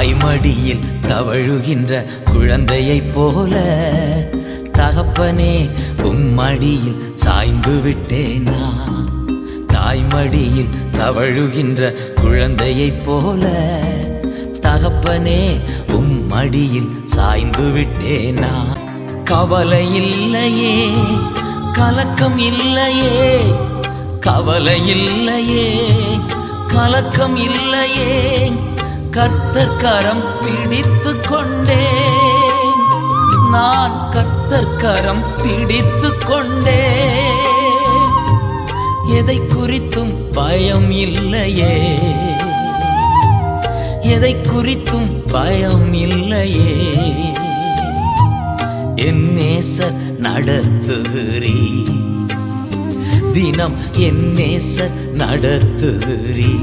தாய்மடியில் தவழுகின்ற குழந்தையைப் போல தகப்பனே உம்மடியில் சாய்ந்து விட்டேனா? தாய்மடியில் தவழுகின்ற குழந்தையைப் போல தகப்பனே உம்மடியில் சாய்ந்து விட்டேனா? கவலை இல்லையே கலக்கம் இல்லையே கவலை இல்லையே கலக்கம் இல்லையே கர்த்தர் கரம் பிடித்து கொண்டேன். நான் கர்த்தர் கரம் பிடித்து கொண்டேன். எதை குறித்தும் பயம் இல்லையே. எதை குறித்தும் பயம் இல்லையே. என் நேசர் நடத்துகிறீ. தினம் என் நேசர் நடத்துகிறீ.